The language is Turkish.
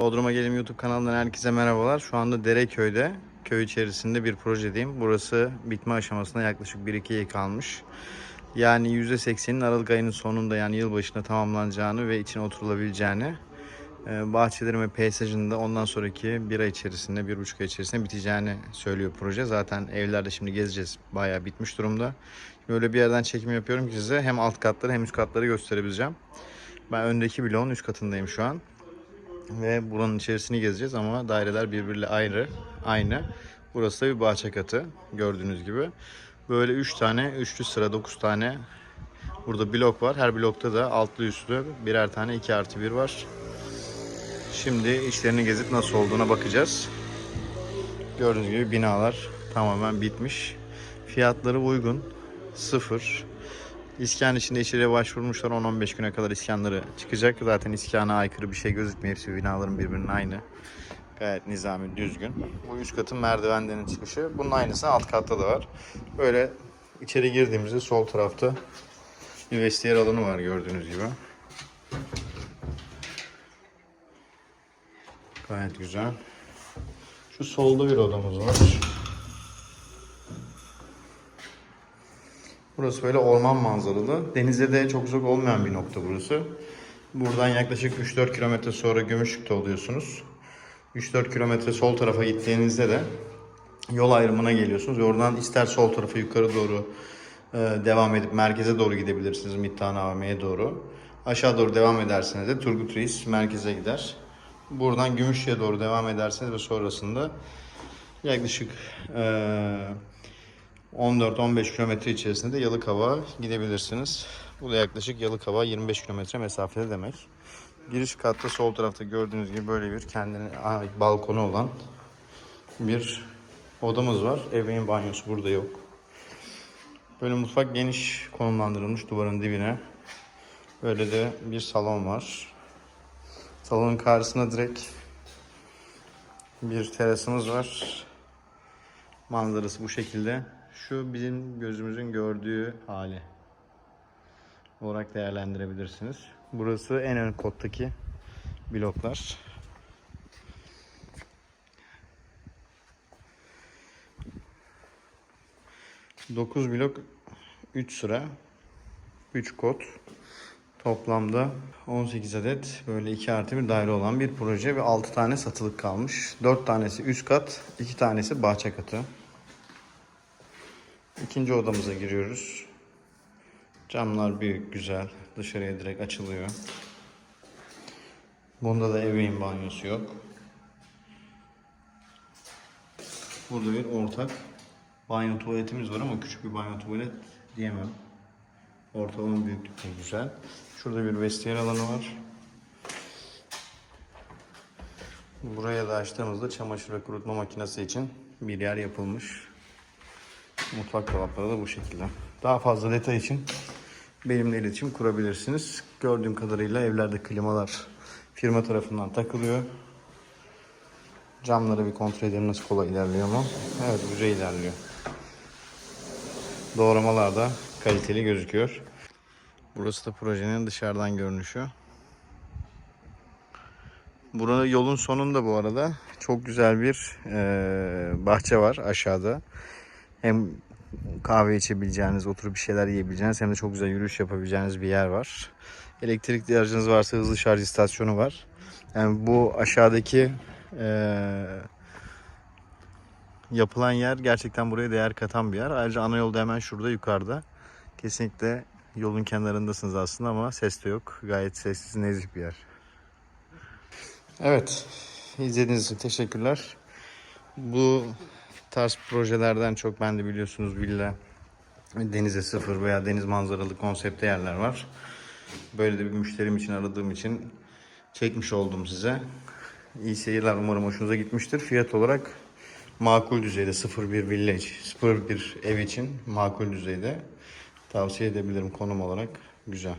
Bodrum'a Gelim YouTube kanalından herkese merhabalar. Şu anda Dereköy'de, köy içerisinde bir projedeyim. Burası bitme aşamasında yaklaşık 1-2 yıl kalmış. Yani %80'in Aralık ayının sonunda yani yılbaşında tamamlanacağını ve içine oturulabileceğini e, bahçelerin ve peyzajında ondan sonraki bir ay içerisinde, bir buçuk ay içerisinde biteceğini söylüyor proje. Zaten evlerde şimdi gezeceğiz. Bayağı bitmiş durumda. Böyle bir yerden çekim yapıyorum ki size hem alt katları hem üst katları gösterebileceğim. Ben öndeki bloğun üst katındayım şu an. Ve buranın içerisini gezeceğiz ama daireler birbiriyle ayrı, aynı. Burası da bir bahçe katı gördüğünüz gibi. Böyle 3 tane, üçlü sıra 9 tane burada blok var. Her blokta da altlı üstlü birer tane 2 artı 1 var. Şimdi içlerini gezip nasıl olduğuna bakacağız. Gördüğünüz gibi binalar tamamen bitmiş. Fiyatları uygun. Sıfır. İskan içinde içeriye başvurmuşlar. 10-15 güne kadar iskanları çıkacak. Zaten iskana aykırı bir şey gözükmüyor. Hepsi binaların birbirinin aynı. Gayet nizami, düzgün. Bu üst katın merdivenlerinin çıkışı. Bunun aynısı alt katta da var. Böyle içeri girdiğimizde sol tarafta bir vestiyer alanı var gördüğünüz gibi. Gayet güzel. Şu solda bir odamız var. Burası böyle orman manzaralı. Denize de çok uzak olmayan bir nokta burası. Buradan yaklaşık 3-4 kilometre sonra Gümüşlük'te oluyorsunuz. 3-4 kilometre sol tarafa gittiğinizde de yol ayrımına geliyorsunuz. Oradan ister sol tarafa yukarı doğru e, devam edip merkeze doğru gidebilirsiniz. Mittan AVM'ye doğru. Aşağı doğru devam ederseniz de Turgut Reis merkeze gider. Buradan Gümüşlük'e doğru devam ederseniz ve sonrasında yaklaşık e, 14-15 kilometre içerisinde de Yalıkava gidebilirsiniz. Bu da yaklaşık Yalıkava 25 kilometre mesafede demek. Giriş katta sol tarafta gördüğünüz gibi böyle bir kendine ait balkonu olan bir odamız var. Ebeveyn banyosu burada yok. Böyle mutfak geniş konumlandırılmış duvarın dibine. Böyle de bir salon var. Salonun karşısında direkt bir terasımız var. Manzarası bu şekilde. Şu bizim gözümüzün gördüğü hali olarak değerlendirebilirsiniz. Burası en ön kottaki bloklar. Dokuz blok 3 sıra 3 kod toplamda 18 adet böyle 2 artı bir daire olan bir proje ve 6 tane satılık kalmış. 4 tanesi üst kat, 2 tanesi bahçe katı. İkinci odamıza giriyoruz. Camlar büyük, güzel. Dışarıya direkt açılıyor. Bunda da ebeveyn banyosu yok. Burada bir ortak banyo tuvaletimiz var ama küçük bir banyo tuvalet diyemem. Ortalama büyüklükte güzel. Şurada bir vestiyer alanı var. Buraya da açtığımızda çamaşır ve kurutma makinesi için bir yer yapılmış. Mutfak dolapları da bu şekilde. Daha fazla detay için benimle iletişim kurabilirsiniz. Gördüğüm kadarıyla evlerde klimalar firma tarafından takılıyor. Camları bir kontrol edelim nasıl kolay ilerliyor mu? Evet güzel ilerliyor. Doğramalar da kaliteli gözüküyor. Burası da projenin dışarıdan görünüşü. Burada yolun sonunda bu arada çok güzel bir e, bahçe var aşağıda. Hem kahve içebileceğiniz, oturup bir şeyler yiyebileceğiniz hem de çok güzel yürüyüş yapabileceğiniz bir yer var. Elektrikli aracınız varsa hızlı şarj istasyonu var. Yani bu aşağıdaki e, yapılan yer gerçekten buraya değer katan bir yer. Ayrıca ana yolda hemen şurada yukarıda. Kesinlikle yolun kenarındasınız aslında ama ses de yok. Gayet sessiz, nezih bir yer. Evet, izlediğiniz için teşekkürler. Bu tarz projelerden çok ben de biliyorsunuz villa denize sıfır veya deniz manzaralı konsepte yerler var. Böyle de bir müşterim için aradığım için çekmiş oldum size. İyi seyirler umarım hoşunuza gitmiştir. Fiyat olarak makul düzeyde 01 village, 01 ev için makul düzeyde tavsiye edebilirim konum olarak güzel.